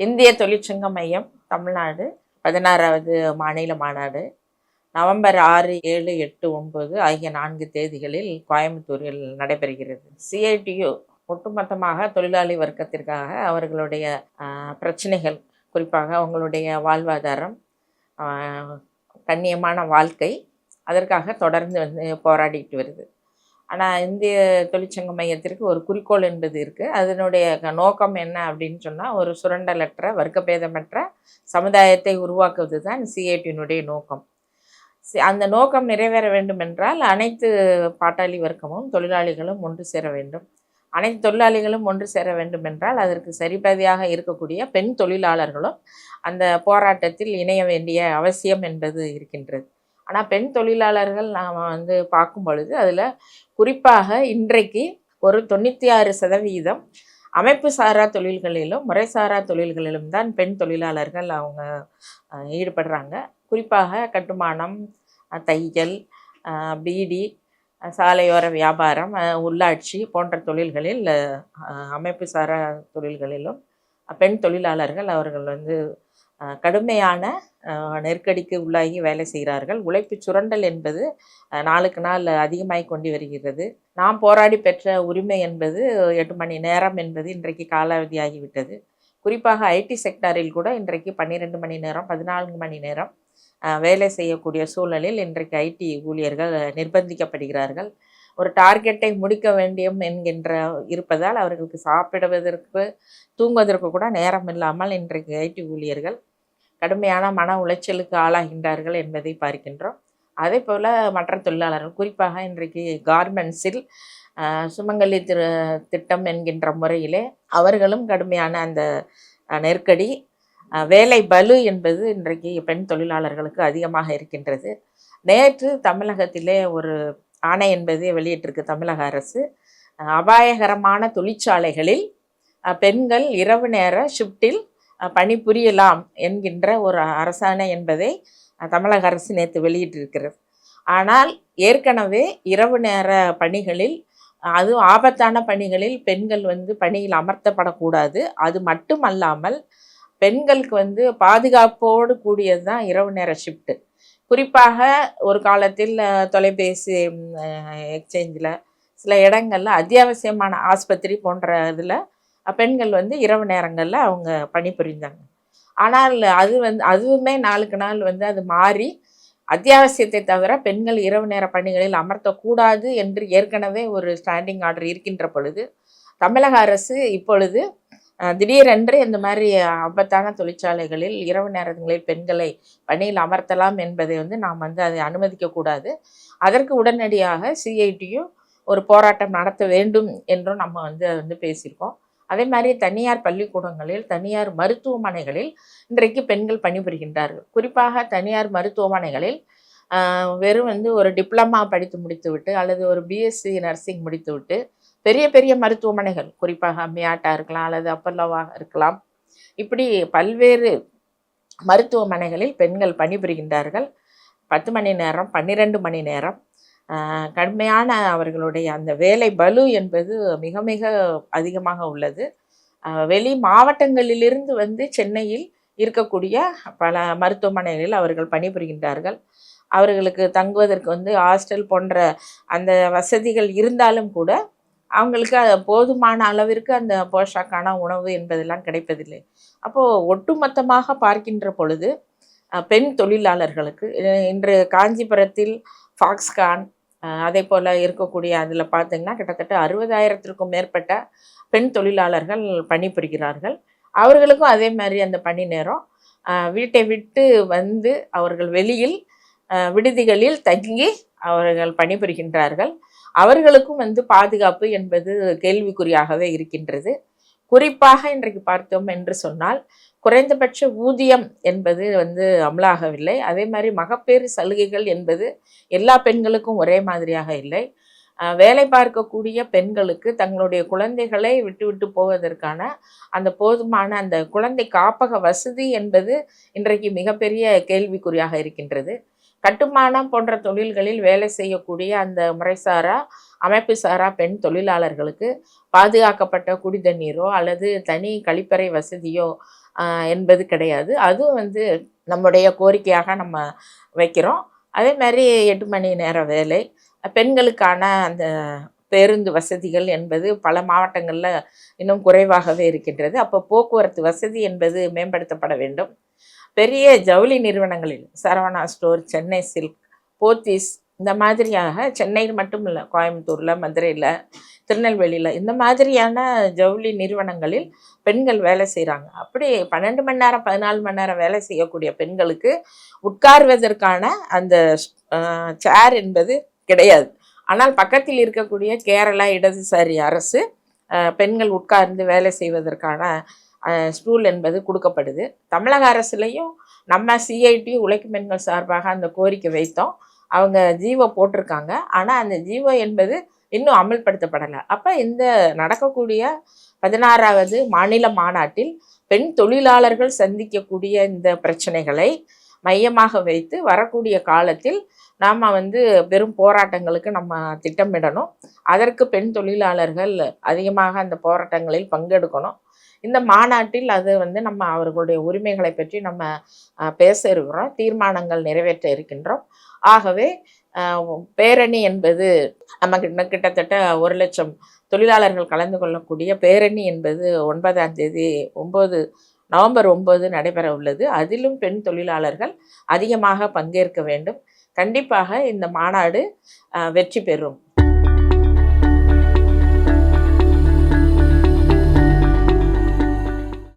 இந்திய தொழிற்சங்க மையம் தமிழ்நாடு. பதினாறாவது மாநில மாநாடு. நவம்பர் ஆறு ஏழு எட்டு ஒன்பது ஆகிய நான்கு தேதிகளில் கோயம்புத்தூரில் நடைபெறுகிறது. சிஐடியு ஒட்டுமொத்தமாக தொழிலாளி வர்க்கத்திற்காக அவர்களுடைய பிரச்சனைகள் குறிப்பாக அவங்களுடைய வாழ்வாதாரம் கண்ணியமான வாழ்க்கை அதற்காக தொடர்ந்து வந்து போராடிட்டு வருது. ஆனால் இந்திய தொழிற்சங்க மையத்திற்கு ஒரு குறிக்கோள் என்பது இருக்குது அதனுடைய க- நோக்கம் என்ன அப்படின்னு சொன்னால் ஒரு சுரண்டலற்ற வர்க்கபேதமற்ற சமுதாயத்தை உருவாக்குவது தான் சிஐடியினுடைய நோக்கம். சி- அந்த நோக்கம் நிறைவேற வேண்டும் என்றால் அனைத்து பாட்டாளி வர்க்கமும் தொழிலாளிகளும் ஒன்று சேர வேண்டும். அனைத்து தொழிலாளிகளும் ஒன்று சேர வேண்டும் என்றால் அதற்கு சரிபதியாக இருக்கக்கூடிய பெண் தொழிலாளர்களும் அந்த போராட்டத்தில் இணைய வேண்டிய அவசியம் என்பது இருக்கின்றது. ஆனால் பெண் தொழிலாளர்கள் நாம் வந்து பார்க்கும் பொழுது அதில் குறிப்பாக இன்றைக்கு ஒரு தொண்ணூற்றி ஆறு சதவீதம் அமைப்பு சாரா தொழில்களிலும் முறைசாரா தொழில்களிலும் தான் பெண் தொழிலாளர்கள் அவங்க ஈடுபடுறாங்க. குறிப்பாக கட்டுமானம் தையல் பீடி சாலையோர வியாபாரம் உள்ளாட்சி போன்ற தொழில்களில் அமைப்பு சாரா தொழில்களிலும் பெண் தொழிலாளர்கள் அவர்கள் வந்து கடுமையான நெருக்கடிக்கு உள்ளாகி வேலை செய்கிறார்கள். உழைப்பு சுரண்டல் என்பது நாளுக்கு நாள் அதிகமாகி கொண்டு வருகிறது. நாம் போராடி பெற்ற உரிமை என்பது எட்டு மணி நேரம் என்பது இன்றைக்கு காலாவதியாகிவிட்டது குறிப்பாக ஐடி செக்டாரில் கூட இன்றைக்கு பன்னிரெண்டு மணி நேரம் பதினான்கு மணி நேரம் வேலை செய்யக்கூடிய சூழலில் இன்றைக்கு ஐடி ஊழியர்கள் நிர்பந்திக்கப்படுகிறார்கள். ஒரு டார்கெட்டை முடிக்க வேண்டும் என்கின்ற இருப்பதால் அவர்களுக்கு சாப்பிடுவதற்கு தூங்குவதற்கு கூட நேரம் இல்லாமல் இன்றைக்கு ஐடி ஊழியர்கள் கடுமையான மன உளைச்சலுக்கு ஆளாகின்றார்கள் என்பதை பார்க்கின்றோம். அதே போல் மற்ற தொழிலாளர்கள் குறிப்பாக இன்றைக்கு கார்மெண்ட்ஸில் சுமங்கலி திரு திட்டம் என்கின்ற முறையிலே அவர்களும் கடுமையான அந்த நெருக்கடி வேலை பலு என்பது இன்றைக்கு பெண் தொழிலாளர்களுக்கு அதிகமாக இருக்கின்றது. நேற்று தமிழகத்திலே ஒரு ஆணை என்பதை வெளியிட்டிருக்கு தமிழக அரசு. அபாயகரமான தொழிற்சாலைகளில் பெண்கள் இரவு நேர ஷிஃப்டில் பணிபுரியலாம் என்கின்ற ஒரு அரசாணை என்பதை தமிழக அரசு நேற்று வெளியிட்டிருக்கிறது. ஆனால் ஏற்கனவே இரவு நேர பணிகளில் அது அதுவும் ஆபத்தான பணிகளில் பெண்கள் வந்து பணியில் அமர்த்தப்படக்கூடாது. அது மட்டுமல்லாமல் பெண்களுக்கு வந்து பாதுகாப்போடு கூடியது தான் இரவு நேர ஷிஃப்ட்டு. குறிப்பாக ஒரு காலத்தில் தொலைபேசி எக்ஸ்சேஞ்சில் சில இடங்களில் அத்தியாவசியமான ஆஸ்பத்திரி போன்ற இதில் பெண்கள் வந்து இரவு நேரங்களில் அவங்க பணிபுரிந்தாங்க. ஆனால் அது வந்து அதுவுமே நாளுக்கு நாள் வந்து அது மாறி அத்தியாவசியத்தை தவிர பெண்கள் இரவு நேர பணிகளில் அமர்த்தக்கூடாது என்று ஏற்கனவே ஒரு ஸ்டாண்டிங் ஆர்டர் இருக்கின்ற பொழுது தமிழக அரசு இப்பொழுது திடீரென்று இந்த மாதிரி ஆபத்தான தொழிற்சாலைகளில் இரவு நேரங்களில் பெண்களை பணியில் அமர்த்தலாம் என்பதை வந்து நாம் வந்து அதை அனுமதிக்கக்கூடாது. அதற்கு உடனடியாக சிஐடியும் ஒரு போராட்டம் நடத்த வேண்டும் என்றும் நம்ம வந்து வந்து பேசியிருக்கோம். அதே மாதிரி தனியார் பள்ளிக்கூடங்களில் தனியார் மருத்துவமனைகளில் இன்றைக்கு பெண்கள் பணிபுரிகின்றார்கள். குறிப்பாக தனியார் மருத்துவமனைகளில் வெறும் வந்து ஒரு டிப்ளமா படித்து முடித்துவிட்டு அல்லது ஒரு பிஎஸ்சி நர்சிங் முடித்துவிட்டு பெரிய பெரிய மருத்துவமனைகள் குறிப்பாக மியாட்டா இருக்கலாம் அல்லது அப்பல்லோவாக இருக்கலாம். இப்படி பல்வேறு மருத்துவமனைகளில் பெண்கள் பணிபுரிகின்றார்கள். பத்து மணி நேரம் பன்னிரெண்டு மணி நேரம் கடுமையான அவர்களுடைய அந்த வேலை பலு என்பது மிக மிக அதிகமாக உள்ளது. வெளி மாவட்டங்களிலிருந்து வந்து சென்னையில் இருக்கக்கூடிய பல மருத்துவமனைகளில் அவர்கள் பணிபுரிகின்றார்கள். அவர்களுக்கு தங்குவதற்கு வந்து ஹாஸ்டல் போன்ற அந்த வசதிகள் இருந்தாலும் கூட அவங்களுக்கு அது போதுமான அளவிற்கு அந்த போஷாக்கான உணவு என்பதெல்லாம் கிடைப்பதில்லை. அப்போது ஒட்டுமொத்தமாக பார்க்கின்ற பொழுது பெண் தொழிலாளர்களுக்கு இன்று காஞ்சிபுரத்தில் ஃபாக்ஸ்கான் அதே போல் இருக்கக்கூடிய அதில் பார்த்திங்கன்னா கிட்டத்தட்ட அறுபதாயிரத்திற்கும் மேற்பட்ட பெண் தொழிலாளர்கள் பணிபுரிகிறார்கள். அவர்களுக்கும் அதே மாதிரி அந்த பணி நேரம். வீட்டை விட்டு வந்து அவர்கள் வெளியில் அஹ், விடுதிகளில் தங்கி அவர்கள் பணிபுரிகின்றார்கள். அவர்களுக்கும் வந்து பாதுகாப்பு என்பது கேள்விக்குறியாகவே இருக்கின்றது. குறிப்பாக இன்றைக்கு பார்த்தோம் என்று சொன்னால் குறைந்தபட்ச ஊதியம் என்பது வந்து அமலாகவில்லை. அதே மாதிரி மகப்பேறு சலுகைகள் என்பது எல்லா பெண்களுக்கும் ஒரே மாதிரியாக இல்லை. வேலை பார்க்கக்கூடிய பெண்களுக்கு தங்களுடைய குழந்தைகளை விட்டு விட்டு போவதற்கான அந்த போதுமான அந்த குழந்தை காப்பக வசதி என்பது இன்றைக்கு மிகப்பெரிய கேள்விக்குறியாக இருக்கின்றது. கட்டுமானம் போன்ற தொழில்களில் வேலை செய்யக்கூடிய அந்த முறைசாரா அமைப்பு சாரா பெண் தொழிலாளர்களுக்கு பாதுகாக்கப்பட்ட குடிதண்ணீரோ அல்லது தனி கழிப்பறை வசதியோ என்பது கிடையாது. அதுவும் வந்து நம்முடைய கோரிக்கையாக நம்ம வைக்கிறோம். அதே மாதிரி எட்டு மணி நேர வேலை. பெண்களுக்கான அந்த பேருந்து வசதிகள் என்பது பல மாவட்டங்களில் இன்னும் குறைவாகவே இருக்கின்றது. அப்போ போக்குவரத்து வசதி என்பது மேம்படுத்தப்பட வேண்டும். பெரிய ஜவுளி நிறுவனங்களில் சரவணா ஸ்டோர் சென்னை சில்க் போத்தீஸ் இந்த மாதிரியாக சென்னையில் மட்டும் இல்லை கோயம்புத்தூரில் மதுரையில் திருநெல்வேலியில். இந்த மாதிரியான ஜவுளி நிறுவனங்களில் பெண்கள் வேலை செய்கிறாங்க அப்படி பன்னெண்டு மணி நேரம் பதினாலு மணி நேரம் வேலை செய்யக்கூடிய பெண்களுக்கு உட்கார்வதற்கான அந்த சேர் என்பது கிடையாது. ஆனால் பக்கத்தில் இருக்கக்கூடிய கேரளா இடதுசாரி அரசு பெண்கள் உட்கார்ந்து வேலை செய்வதற்கான ஸ்டூல் என்பது கொடுக்கப்படுது. தமிழக அரசுலேயும் நம்ம சிஐடி உழைக்கும் பெண்கள் சார்பாக அந்த கோரிக்கை வைத்தோம். அவங்க ஜீவோ போட்டிருக்காங்க. ஆனால் அந்த ஜீவோ என்பது இன்னும் அமல்படுத்தப்படலை. அப்போ இந்த நடக்கக்கூடிய பதினாறாவது மாநில மாநாட்டில் பெண் தொழிலாளர்கள் சந்திக்கக்கூடிய இந்த பிரச்சனைகளை மையமாக வைத்து வரக்கூடிய காலத்தில் நாம் வந்து பெரும் போராட்டங்களுக்கு நம்ம திட்டமிடணும். அதற்கு பெண் தொழிலாளர்கள் அதிகமாக அந்த போராட்டங்களில் பங்கெடுக்கணும். இந்த மாநாட்டில் அது வந்து நம்ம அவர்களுடைய உரிமைகளை பற்றி நம்ம அஹ், பேச இருக்கிறோம். தீர்மானங்கள் நிறைவேற்ற இருக்கின்றோம். ஆகவே பேரணி என்பது நமக்கு கிட்டத்தட்ட ஒரு லட்சம் தொழிலாளர்கள் கலந்து கொள்ளக்கூடிய பேரணி என்பது ஒன்பதாம் தேதி ஒம்பது நவம்பர் ஒம்பது நடைபெற உள்ளது. அதிலும் பெண் தொழிலாளர்கள் அதிகமாக பங்கேற்க வேண்டும். கண்டிப்பாக இந்த மாநாடு வெற்றி பெறும்.